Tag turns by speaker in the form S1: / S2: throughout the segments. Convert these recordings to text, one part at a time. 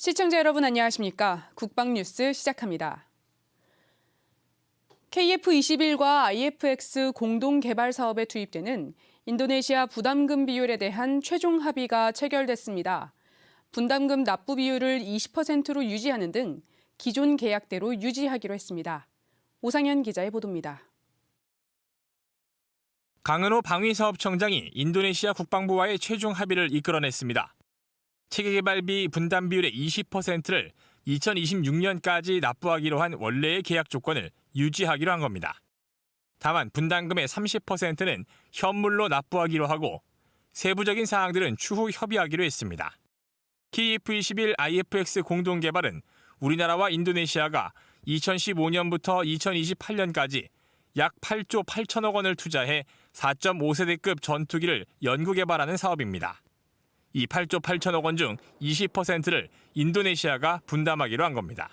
S1: 시청자 여러분 안녕하십니까? 국방뉴스 시작합니다. KF-21과 IFX 공동 개발 사업에 투입되는 인도네시아 부담금 비율에 대한 최종 합의가 체결됐습니다. 분담금 납부 비율을 20%로 유지하는 등 기존 계약대로 유지하기로 했습니다. 오상현 기자의 보도입니다.
S2: 강은호 방위사업청장이 인도네시아 국방부와의 최종 합의를 이끌어냈습니다. 체계개발비 분담 비율의 20%를 2026년까지 납부하기로 한 원래의 계약 조건을 유지하기로 한 겁니다. 다만 분담금의 30%는 현물로 납부하기로 하고 세부적인 사항들은 추후 협의하기로 했습니다. KF-21 IFX 공동 개발은 우리나라와 인도네시아가 2015년부터 2028년까지 약 8조 8천억 원을 투자해 4.5세대급 전투기를 연구 개발하는 사업입니다. 이 8조 8천억 원 중 20%를 인도네시아가 분담하기로 한 겁니다.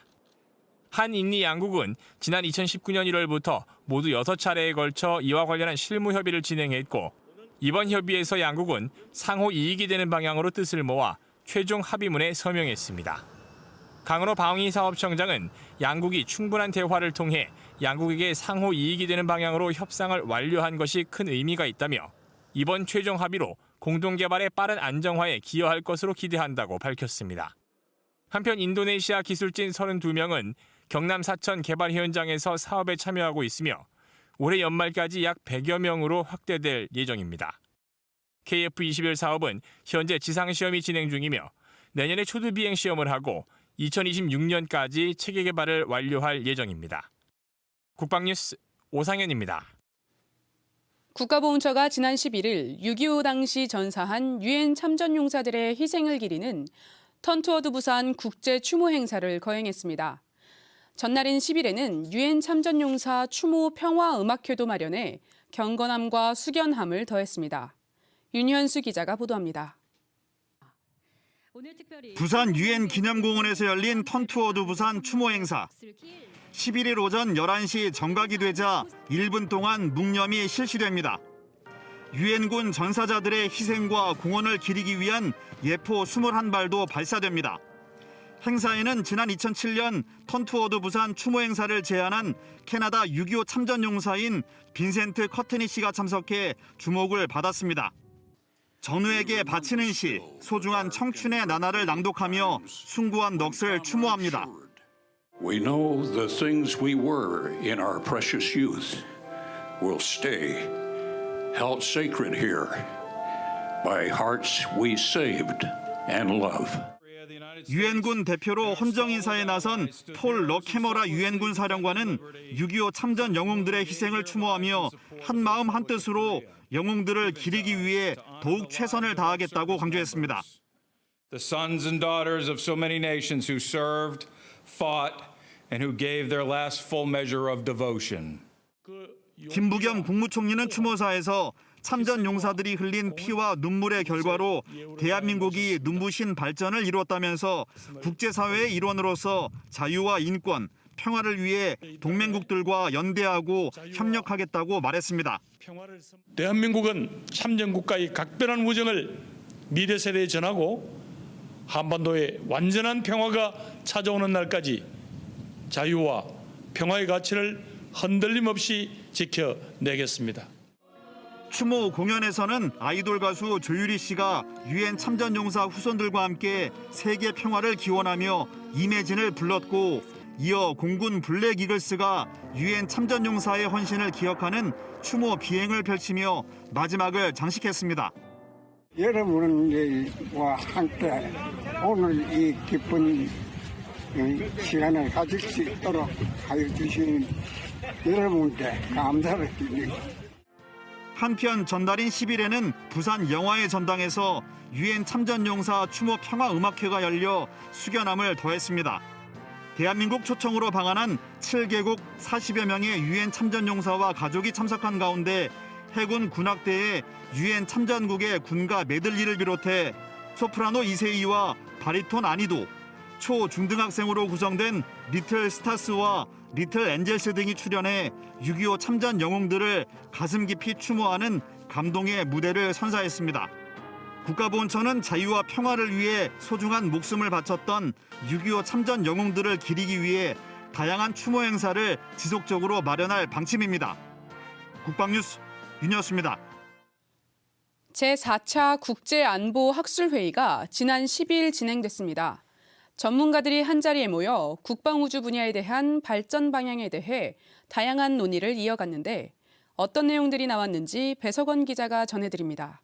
S2: 한인리 양국은 지난 2019년 1월부터 모두 6차례에 걸쳐 이와 관련한 실무 협의를 진행했고 이번 협의에서 양국은 상호 이익이 되는 방향으로 뜻을 모아 최종 합의문에 서명했습니다. 강은호 방위사업청장은 양국이 충분한 대화를 통해 양국에게 상호 이익이 되는 방향으로 협상을 완료한 것이 큰 의미가 있다며 이번 최종 합의로 공동 개발의 빠른 안정화에 기여할 것으로 기대한다고 밝혔습니다. 한편 인도네시아 기술진 32명은 경남 사천 개발 현장에서 사업에 참여하고 있으며 올해 연말까지 약 100여 명으로 확대될 예정입니다. KF-21 사업은 현재 지상시험이 진행 중이며 내년에 초두 비행 시험을 하고 2026년까지 체계 개발을 완료할 예정입니다. 국방뉴스 오상현입니다.
S1: 국가보훈처가 지난 11일 6.25 당시 전사한 유엔 참전용사들의 희생을 기리는 턴투어드 부산 국제 추모 행사를 거행했습니다. 전날인 10일에는 유엔 참전용사 추모 평화 음악회도 마련해 경건함과 숙연함을 더했습니다. 윤현수 기자가 보도합니다.
S3: 부산 유엔 기념공원에서 열린 턴투어드 부산 추모 행사. 11일 오전 11시 정각이 되자 1분 동안 묵념이 실시됩니다. 유엔군 전사자들의 희생과 공헌을 기리기 위한 예포 21발도 발사됩니다. 행사에는 지난 2007년 턴투어드 부산 추모 행사를 제안한 캐나다 6.25 참전 용사인 빈센트 커트니 씨가 참석해 주목을 받았습니다. 전우에게 바치는 시, 소중한 청춘의 나날을 낭독하며 숭고한 넋을 추모합니다.
S4: We know the things we were in our precious youth will stay held sacred here by hearts we saved and love.
S3: 유엔군 대표로 헌정 인사에 나선 폴 러케머라 유엔군 사령관은 6.25 참전 영웅들의 희생을 추모하며 한 마음 한 뜻으로 영웅들을 기리기 위해 더욱 최선을 다하겠다고 강조했습니다.
S5: the sons and daughters of so many nations who served, fought, and who gave their last full measure of devotion.
S3: 김부겸 국무총리는 추모사에서 참전 용사들이 흘린 피와 눈물의 결과로 대한민국이 눈부신 발전을 이루었다면서 국제사회의 일원으로서 자유와 인권, 평화를 위해 동맹국들과 연대하고 협력하겠다고 말했습니다.
S6: 대한민국은 참전국가의 각별한 우정을 미래 세대에 전하고 한반도의 완전한 평화가 찾아오는 날까지 자유와 평화의 가치를 흔들림 없이 지켜내겠습니다.
S3: 추모 공연에서는 아이돌 가수 조유리 씨가 유엔 참전용사 후손들과 함께 세계 평화를 기원하며 임해진을 불렀고 이어 공군 블랙 이글스가 유엔 참전용사의 헌신을 기억하는 추모 비행을 펼치며 마지막을 장식했습니다.
S7: 여러분과 함께 오늘 이 기쁜 시간을 가질 수 있도록 하여 주신 여러분께 감사를 드립니다.
S3: 한편 전달인 10일에는 부산 영화의 전당에서 유엔 참전용사 추모 평화 음악회가 열려 숙연함을 더했습니다. 대한민국 초청으로 방한한 7개국 40여 명의 유엔 참전용사와 가족이 참석한 가운데 해군 군악대의 유엔 참전국의 군가 메들리를 비롯해 소프라노 이세이와 바리톤 아니도, 초 중등학생으로 구성된 리틀 스타스와 리틀 엔젤스 등이 출연해 6.25 참전 영웅들을 가슴 깊이 추모하는 감동의 무대를 선사했습니다. 국가보훈처는 자유와 평화를 위해 소중한 목숨을 바쳤던 6.25 참전 영웅들을 기리기 위해 다양한 추모 행사를 지속적으로 마련할 방침입니다. 국방뉴스 윤여수입니다.
S1: 제4차 국제안보학술회의가 지난 12일 진행됐습니다. 전문가들이 한자리에 모여 국방우주 분야에 대한 발전 방향에 대해 다양한 논의를 이어갔는데 어떤 내용들이 나왔는지 배석원 기자가 전해드립니다.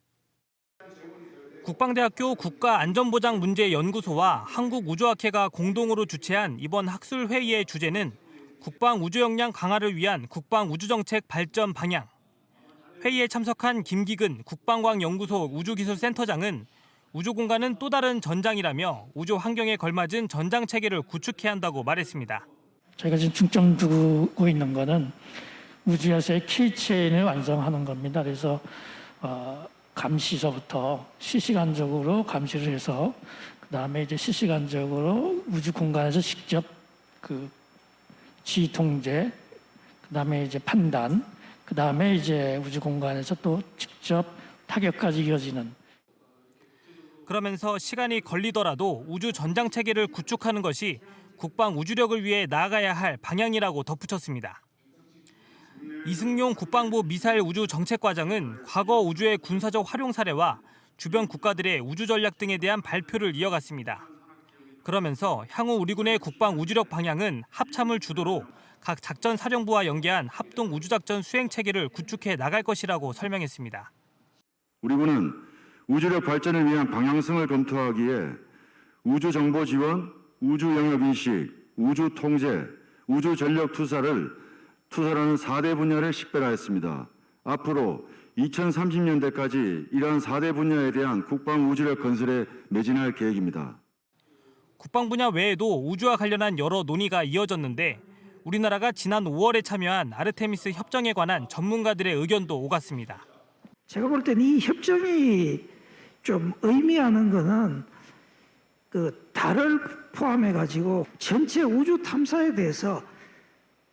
S8: 국방대학교 국가안전보장문제연구소와 한국우주학회가 공동으로 주최한 이번 학술회의의 주제는 국방우주 역량 강화를 위한 국방우주정책 발전 방향. 회의에 참석한 김기근 국방과학연구소 우주기술센터장은 우주공간은 또 다른 전장이라며 우주 환경에 걸맞은 전장 체계를 구축해야 한다고 말했습니다.
S9: 저희가 지금 중점 두고 있는 거는 우주에서의 키체인을 완성하는 겁니다. 그래서 어, 감시서부터 실시간적으로 감시를 해서 그 다음에 이제 실시간적으로 우주 공간에서 직접 그 지휘 통제, 그 다음에 이제 판단, 그 다음에 이제 우주 공간에서 또 직접 타격까지 이어지는
S8: 그러면서 시간이 걸리더라도 우주 전장 체계를 구축하는 것이 국방 우주력을 위해 나아가야 할 방향이라고 덧붙였습니다. 이승용 국방부 미사일 우주 정책과장은 과거 우주의 군사적 활용 사례와 주변 국가들의 우주 전략 등에 대한 발표를 이어갔습니다. 그러면서 향후 우리 군의 국방 우주력 방향은 합참을 주도로 각 작전 사령부와 연계한 합동 우주작전 수행 체계를 구축해 나갈 것이라고 설명했습니다.
S10: 우리 군은 우주력 발전을 위한 방향성을 검토하기에 우주 정보 지원, 우주 영역 인식, 우주 통제, 우주 전력 투사를 투사라는 4대 분야를 식별하였습니다. 앞으로 2030년대까지 이러한 4대 분야에 대한 국방 우주력 건설에 매진할 계획입니다.
S8: 국방 분야 외에도 우주와 관련한 여러 논의가 이어졌는데 우리나라가 지난 5월에 참여한 아르테미스 협정에 관한 전문가들의 의견도 오갔습니다.
S11: 제가 볼 때는 이 협정이 좀 의미하는 거는 그 달을 포함해 가지고 전체 우주 탐사에 대해서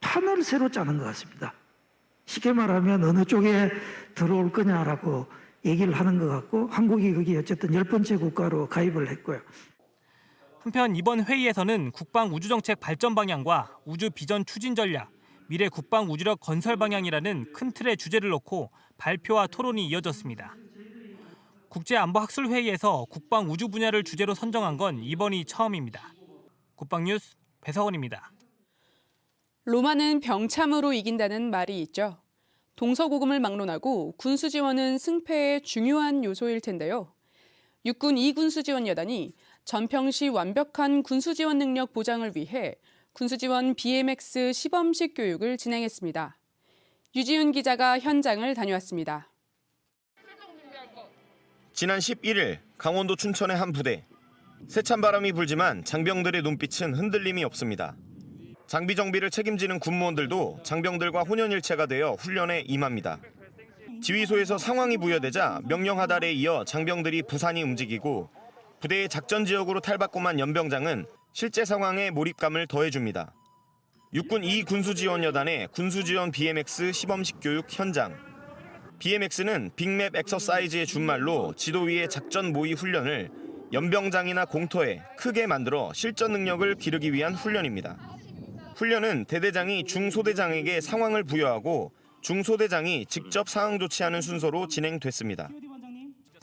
S11: 판을 새로 짜는 것 같습니다. 쉽게 말하면 어느 쪽에 들어올 거냐라고 얘기를 하는 것 같고 한국이 거기 어쨌든 열 번째 국가로 가입을 했고요.
S8: 한편 이번 회의에서는 국방 우주정책 발전 방향과 우주 비전 추진 전략, 미래 국방 우주력 건설 방향이라는 큰 틀의 주제를 놓고 발표와 토론이 이어졌습니다. 국제안보학술회의에서 국방 우주 분야를 주제로 선정한 건 이번이 처음입니다. 국방뉴스 배석원입니다.
S1: 로마는 병참으로 이긴다는 말이 있죠. 동서고금을 막론하고 군수 지원은 승패의 중요한 요소일 텐데요. 육군 2군수 지원 여단이 전평시 완벽한 군수 지원 능력 보장을 위해 군수 지원 BMX 시범식 교육을 진행했습니다. 유지훈 기자가 현장을 다녀왔습니다.
S12: 지난 11일 강원도 춘천의 한 부대. 세찬 바람이 불지만 장병들의 눈빛은 흔들림이 없습니다. 장비 정비를 책임지는 군무원들도 장병들과 혼연일체가 되어 훈련에 임합니다. 지휘소에서 상황이 부여되자 명령 하달에 이어 장병들이 부산이 움직이고 부대의 작전 지역으로 탈바꿈한 연병장은 실제 상황에 몰입감을 더해줍니다. 육군 2 군수지원여단의 군수지원 BMX 시범식 교육 현장. BMX는 빅맵 엑서사이즈의 준말로 지도 위의 작전 모의 훈련을 연병장이나 공터에 크게 만들어 실전 능력을 기르기 위한 훈련입니다. 훈련은 대대장이 중소대장에게 상황을 부여하고 중소대장이 직접 상황 조치하는 순서로 진행됐습니다.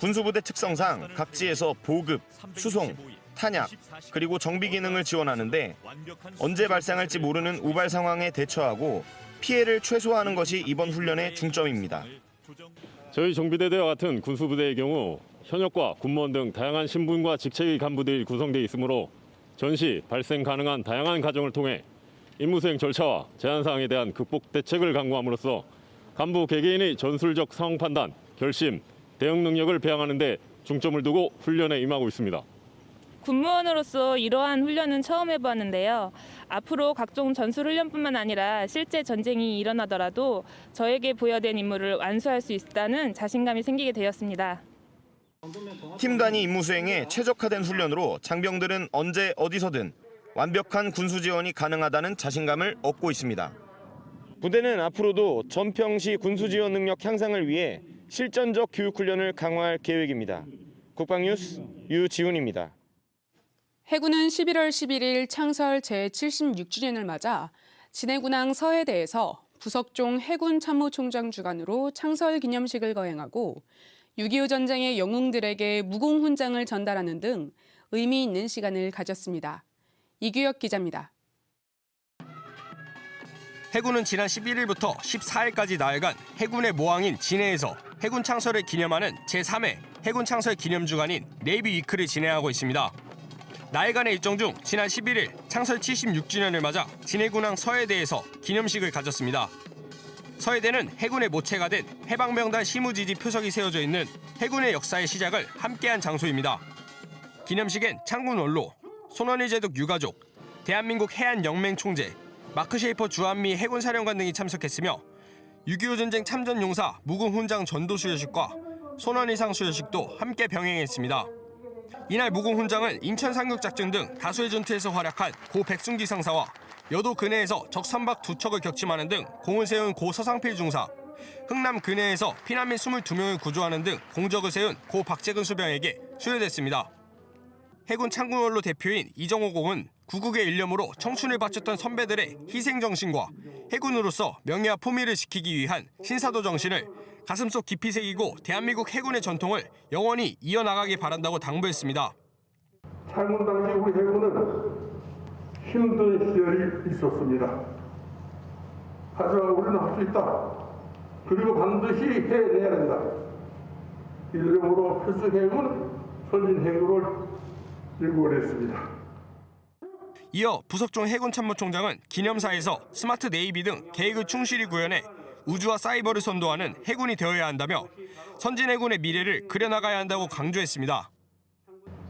S12: 군수부대 특성상 각지에서 보급, 수송, 탄약, 그리고 정비 기능을 지원하는데 언제 발생할지 모르는 우발 상황에 대처하고 피해를 최소화하는 것이 이번 훈련의 중점입니다.
S13: 저희 정비대대와 같은 군수부대의 경우 현역과 군무원 등 다양한 신분과 직책의 간부들이 구성되어 있으므로 전시 발생 가능한 다양한 과정을 통해 임무 수행 절차와 제한 사항에 대한 극복 대책을 강구함으로써 간부 개개인의 전술적 상황 판단, 결심, 대응 능력을 배양하는 데 중점을 두고 훈련에 임하고 있습니다.
S14: 군무원으로서 이러한 훈련은 처음 해보았는데요. 앞으로 각종 전술 훈련뿐만 아니라 실제 전쟁이 일어나더라도 저에게 부여된 임무를 완수할 수 있다는 자신감이 생기게 되었습니다.
S12: 팀 단위 임무 수행에 최적화된 훈련으로 장병들은 언제 어디서든 완벽한 군수 지원이 가능하다는 자신감을 얻고 있습니다. 부대는 앞으로도 전평시 군수 지원 능력 향상을 위해 실전적 교육 훈련을 강화할 계획입니다. 국방뉴스 유지훈입니다.
S1: 해군은 11월 11일 창설 제76주년을 맞아 진해군항 서해대에서 부석종 해군 참모총장 주관으로 창설 기념식을 거행하고 6.25 전쟁의 영웅들에게 무공훈장을 전달하는 등 의미 있는 시간을 가졌습니다. 이규혁 기자입니다.
S15: 해군은 지난 11일부터 14일까지 나흘간 해군의 모항인 진해에서 해군 창설을 기념하는 제3회 해군 창설 기념 주간인 네이비 위크를 진행하고 있습니다. 나흘간의 일정 중 지난 11일 창설 76주년을 맞아 진해군항 서해대에서 기념식을 가졌습니다. 서해대는 해군의 모체가 된 해방명단 시무지지 표석이 세워져 있는 해군의 역사의 시작을 함께한 장소입니다. 기념식엔 창군 원로, 손원희 제독 유가족, 대한민국 해안 영맹 총재, 마크 셰이퍼 주한미 해군 사령관 등이 참석했으며 6.25 전쟁 참전 용사 무궁 훈장 전도 수여식과 손원희상 수여식도 함께 병행했습니다. 이날 무궁 훈장은 인천 상륙작전 등 다수의 전투에서 활약한 고 백순기 상사와 여도 근해에서 적 선박 두 척을 격침하는 등 공을 세운 고 서상필 중사, 흥남 근해에서 피난민 22명을 구조하는 등 공적을 세운 고 박재근 수병에게 수여됐습니다. 해군 창군원로 대표인 이정호 공은 구국의 일념으로 청춘을 바쳤던 선배들의 희생 정신과 해군으로서 명예와 포미를 지키기 위한 신사도 정신을 가슴속 깊이 새기고 대한민국 해군의 전통을 영원히 이어나가길 바란다고 당부했습니다.
S16: 창군 당시 우리 해군은 힘든 시절이 있었습니다. 하지만 우리는 할 수 있다. 그리고 반드시 해내야 된다. 이름으로 필수 해군 선진 해군을 일궈냈습니다.
S15: 이어 부석종 해군참모총장은 기념사에서 스마트 네이비 등 계획을 충실히 구현해 우주와 사이버를 선도하는 해군이 되어야 한다며 선진 해군의 미래를 그려나가야 한다고 강조했습니다.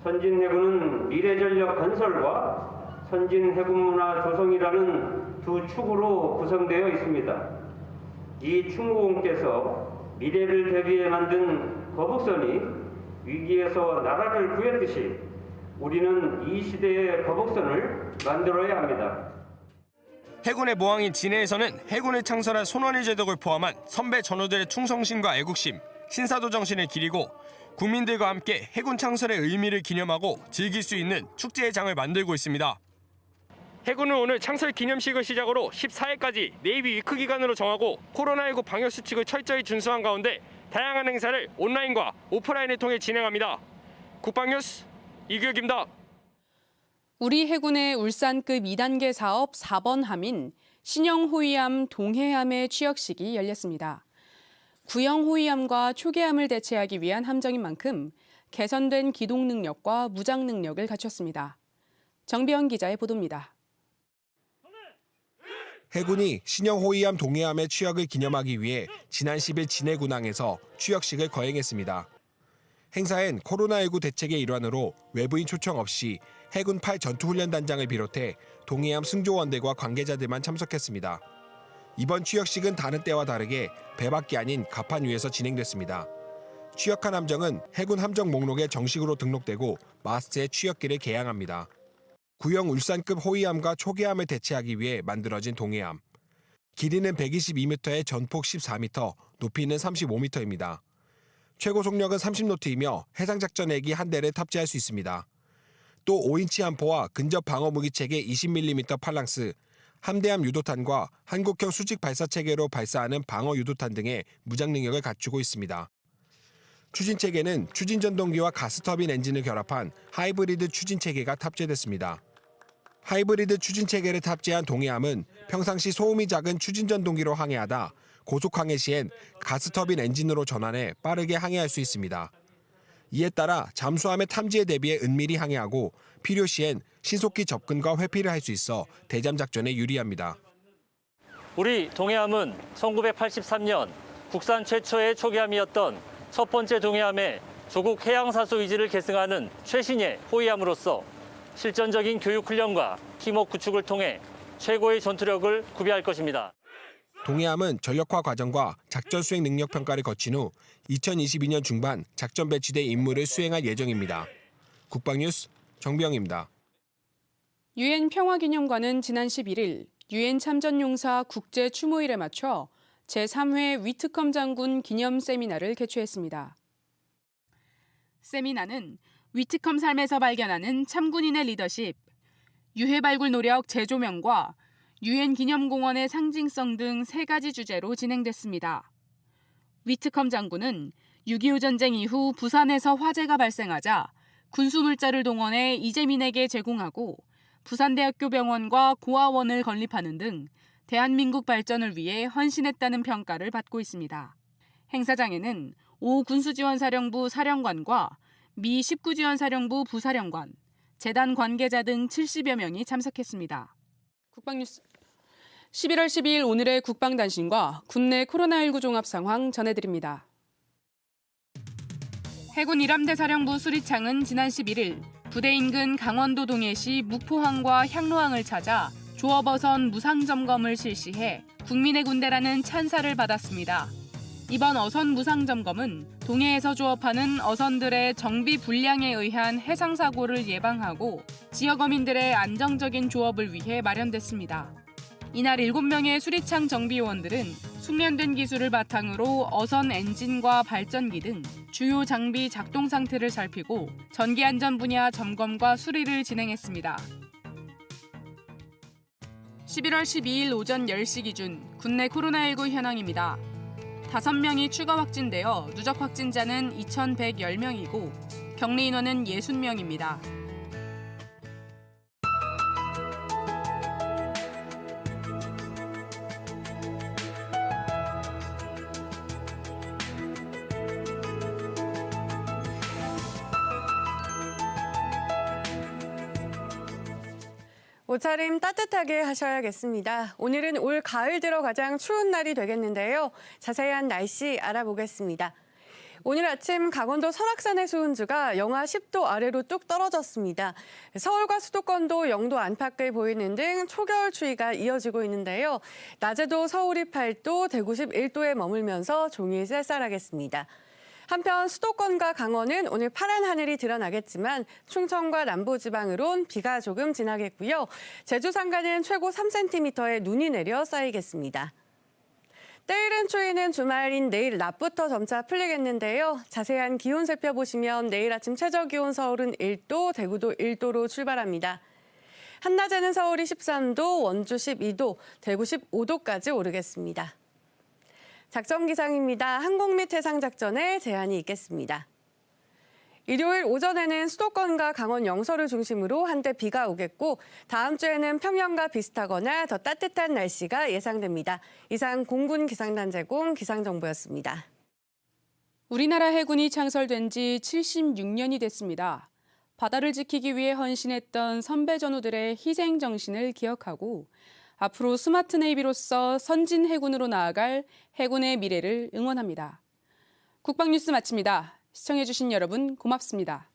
S17: 선진 해군은 미래 전력 건설과 선진 해군 문화 조성이라는 두 축으로 구성되어 있습니다. 이 충무공께서 미래를 대비해 만든 거북선이 위기에서 나라를 구했듯이 우리는 이 시대의 거북선을 만들어야 합니다.
S15: 해군의 모항인 진해에서는 해군을 창설한 손원희 제독을 포함한 선배 전우들의 충성심과 애국심, 신사도 정신을 기리고 국민들과 함께 해군 창설의 의미를 기념하고 즐길 수 있는 축제의 장을 만들고 있습니다. 해군은 오늘 창설 기념식을 시작으로 14일까지 네이비 위크 기간으로 정하고 코로나19 방역 수칙을 철저히 준수한 가운데 다양한 행사를 온라인과 오프라인을 통해 진행합니다. 국방뉴스 이규혁입니다.
S1: 우리 해군의 울산급 2단계 사업 4번 함인 신형 호위함 동해함의 취역식이 열렸습니다. 구형 호위함과 초계함을 대체하기 위한 함정인 만큼 개선된 기동 능력과 무장 능력을 갖췄습니다. 정비원 기자의 보도입니다.
S18: 해군이 신형 호위함 동해함의 취역을 기념하기 위해 지난 10일 진해군항에서 취역식을 거행했습니다. 행사엔 코로나19 대책의 일환으로 외부인 초청 없이 해군 8 전투훈련단장을 비롯해 동해함 승조원들과 관계자들만 참석했습니다. 이번 취역식은 다른 때와 다르게 배밖에 아닌 갑판 위에서 진행됐습니다. 취역한 함정은 해군 함정 목록에 정식으로 등록되고 마스트에 취역기를 개양합니다. 구형 울산급 호위함과 초계함을 대체하기 위해 만들어진 동해함. 길이는 122m에 전폭 14m, 높이는 35m입니다. 최고 속력은 30노트이며 해상 작전핵이 한 대를 탑재할 수 있습니다. 또 5인치 함포와 근접 방어 무기 체계 20mm 팔랑스, 함대함 유도탄과 한국형 수직 발사 체계로 발사하는 방어 유도탄 등의 무장 능력을 갖추고 있습니다. 추진 체계는 추진 전동기와 가스 터빈 엔진을 결합한 하이브리드 추진 체계가 탑재됐습니다. 하이브리드 추진 체계를 탑재한 동해함은 평상시 소음이 작은 추진 전동기로 항해하다 고속 항해 시엔 가스 터빈 엔진으로 전환해 빠르게 항해할 수 있습니다. 이에 따라 잠수함의 탐지에 대비해 은밀히 항해하고 필요 시엔 신속히 접근과 회피를 할 수 있어 대잠 작전에 유리합니다.
S8: 우리 동해함은 1983년 국산 최초의 초계함이었던 첫 번째 동해함의 조국 해양사수 의지를 계승하는 최신의 호위함으로서 실전적인 교육 훈련과 팀워크 구축을 통해 최고의 전투력을 구비할 것입니다.
S18: 동해함은 전력화 과정과 작전 수행 능력 평가를 거친 후 2022년 중반 작전 배치대 임무를 수행할 예정입니다. 국방뉴스 정병입니다.
S1: 유엔 평화기념관은 지난 11일 유엔 참전용사 국제 추모일에 맞춰 제3회 위트컴 장군 기념 세미나를 개최했습니다. 세미나는 위트컴 삶에서 발견하는 참군인의 리더십, 유해 발굴 노력 재조명과 유엔 기념공원의 상징성 등 세 가지 주제로 진행됐습니다. 위트컴 장군은 6.25 전쟁 이후 부산에서 화재가 발생하자 군수 물자를 동원해 이재민에게 제공하고 부산대학교 병원과 고아원을 건립하는 등 대한민국 발전을 위해 헌신했다는 평가를 받고 있습니다. 행사장에는 오 군수지원사령부 사령관과 미 19지원사령부 부사령관, 재단 관계자 등 70여 명이 참석했습니다. 국방뉴스 11월 12일 오늘의 국방단신과 국내 코로나19 종합 상황 전해드립니다. 해군 일함대 사령부 수리창은 지난 11일 부대 인근 강원도 동해시 묵포항과 향로항을 찾아 조업어선 무상 점검을 실시해 국민의 군대라는 찬사를 받았습니다. 이번 어선 무상 점검은 동해에서 조업하는 어선들의 정비 불량에 의한 해상 사고를 예방하고 지역 어민들의 안정적인 조업을 위해 마련됐습니다. 이날 7명의 수리창 정비요원들은 숙련된 기술을 바탕으로 어선 엔진과 발전기 등 주요 장비 작동 상태를 살피고 전기 안전 분야 점검과 수리를 진행했습니다. 11월 12일 오전 10시 기준 국내 코로나19 현황입니다. 5명이 추가 확진되어 누적 확진자는 2,110명이고 격리 인원은 60명입니다.
S19: 옷차림 따뜻하게 하셔야겠습니다. 오늘은 올 가을 들어 가장 추운 날이 되겠는데요. 자세한 날씨 알아보겠습니다. 오늘 아침 강원도 설악산의 수온주가 영하 10도 아래로 뚝 떨어졌습니다. 서울과 수도권도 0도 안팎을 보이는 등 초겨울 추위가 이어지고 있는데요. 낮에도 서울이 8도, 대구 11도에 머물면서 종일 쌀쌀하겠습니다. 한편 수도권과 강원은 오늘 파란 하늘이 드러나겠지만 충청과 남부지방으론 비가 조금 지나겠고요. 제주 산간은 최고 3cm의 눈이 내려 쌓이겠습니다. 때이른 추위는 주말인 내일 낮부터 점차 풀리겠는데요. 자세한 기온 살펴보시면 내일 아침 최저 기온 서울은 1도, 대구도 1도로 출발합니다. 한낮에는 서울이 13도, 원주 12도, 대구 15도까지 오르겠습니다. 작전 기상입니다. 항공 및 해상 작전에 제한이 있겠습니다. 일요일 오전에는 수도권과 강원 영서를 중심으로 한때 비가 오겠고 다음 주에는 평년과 비슷하거나 더 따뜻한 날씨가 예상됩니다. 이상 공군 기상단 제공 기상정보였습니다.
S1: 우리나라 해군이 창설된 지 76년이 됐습니다. 바다를 지키기 위해 헌신했던 선배 전우들의 희생 정신을 기억하고 앞으로 스마트 네이비로서 선진 해군으로 나아갈 해군의 미래를 응원합니다. 국방뉴스 마칩니다. 시청해주신 여러분 고맙습니다.